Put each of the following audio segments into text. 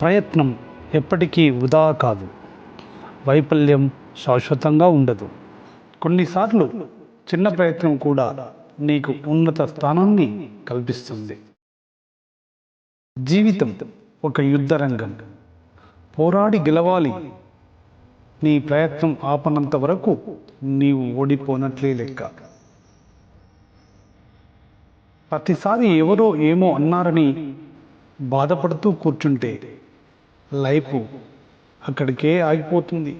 ప్రయత్నం ఎప్పటికీ వృధా కాదు. వైఫల్యం శాశ్వతంగా ఉండదు. కొన్నిసార్లు చిన్న ప్రయత్నం కూడా నీకు ఉన్నత స్థానాన్ని కల్పిస్తుంది. జీవితం ఒక యుద్ధరంగం. పోరాడి గెలవాలి. నీ ప్రయత్నం ఆపనంత వరకు నీవు ఓడిపోనట్లే లెక్క. ప్రతిసారి ఎవరో ఏమో అన్నారని బాధపడుతూ కూర్చుంటే లైఫ్ అక్కడికే ఆగిపోతుంది.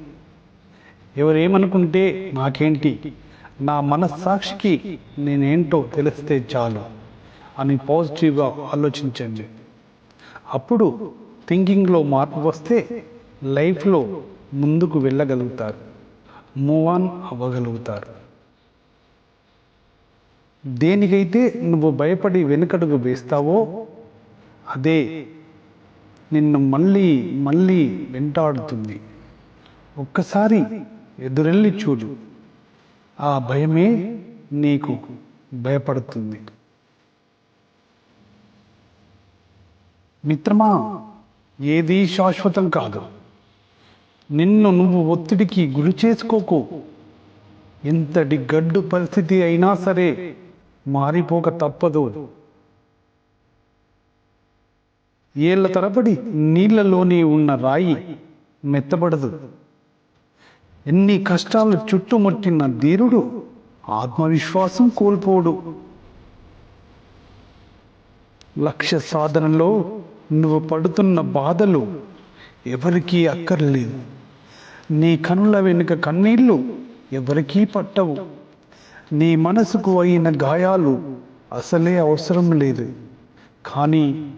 ఎవరేమనుకుంటే నాకేంటి? నా మనస్సాక్షికి నేనేంటో తెలిస్తే చాలు అని పాజిటివ్గా ఆలోచించండి. అప్పుడు థింకింగ్లో మార్పు వస్తే లైఫ్లో ముందుకు వెళ్ళగలుగుతారు. Move on అవ్వగలుగుతారు. దేనికైతే నువ్వు భయపడి వెనుకడుగు వేస్తావో అదే నిన్ను మళ్ళీ మళ్ళీ వెంటాడుతుంది. ఒక్కసారి ఎదురెళ్ళి చూడు. ఆ భయమే నీకు భయపడుతుంది. మిత్రమా ఏదీ శాశ్వతం కాదు. నిన్ను నువ్వు ఒత్తిడికి గురి చేసుకోకు. ఎంతటి గడ్డు పరిస్థితి అయినా సరే మారిపోక తప్పదు. ఏళ్ళ తరబడి నీళ్ళలోనే ఉన్న రాయి మెత్తబడదు. ఎన్ని కష్టాలు చుట్టుముట్టిన ధీరుడు ఆత్మవిశ్వాసం కోల్పోడు. లక్ష్య సాధనలో నువ్వు పడుతున్న బాధలు ఎవరికీ అక్కర్లేదు. నీ కనుల వెనుక కన్నీళ్ళు ఎవరికీ పట్టవు. నీ మనసుకు అయిన గాయాలు అసలే అవసరం లేదు. కానీ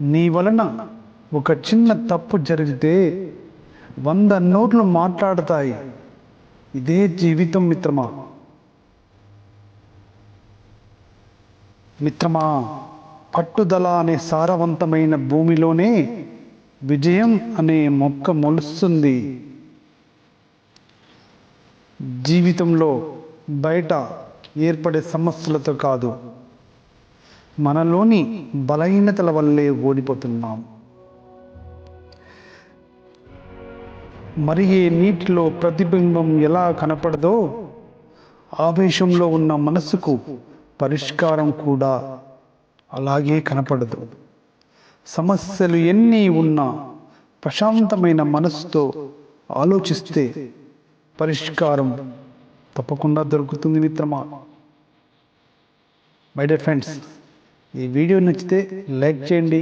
నీ వలన ఒక చిన్న తప్పు జరిగితే వంద నోట్లు మాట్లాడతాయి. ఇదే జీవితం మిత్రమా? మిత్రమా పట్టుదల అనే సారవంతమైన భూమిలోనే విజయం అనే మొక్క మొలుస్తుంది. జీవితంలో బయట ఏర్పడే సమస్యలతో కాదు మనలోని బలహీనతల వల్లే ఓడిపోతున్నాం. మరిగే నీటిలో ప్రతిబింబం ఎలా కనపడదో ఆవేశంలో ఉన్న మనసుకు పరిష్కారం కూడా అలాగే కనపడదు. సమస్యలు ఎన్ని ఉన్నా ప్రశాంతమైన మనసుతో ఆలోచిస్తే పరిష్కారం తప్పకుండా దొరుకుతుంది మిత్రమా. మై డియర్ ఫ్రెండ్స్ ఈ వీడియో నచ్చితే లైక్ చేయండి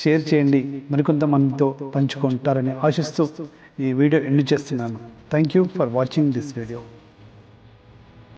షేర్ చేయండి మరికొంతమందితో పంచుకుంటారని ఆశిస్తూ ఈ వీడియో ఎండ్ చేస్తున్నాను. Thank you for watching this video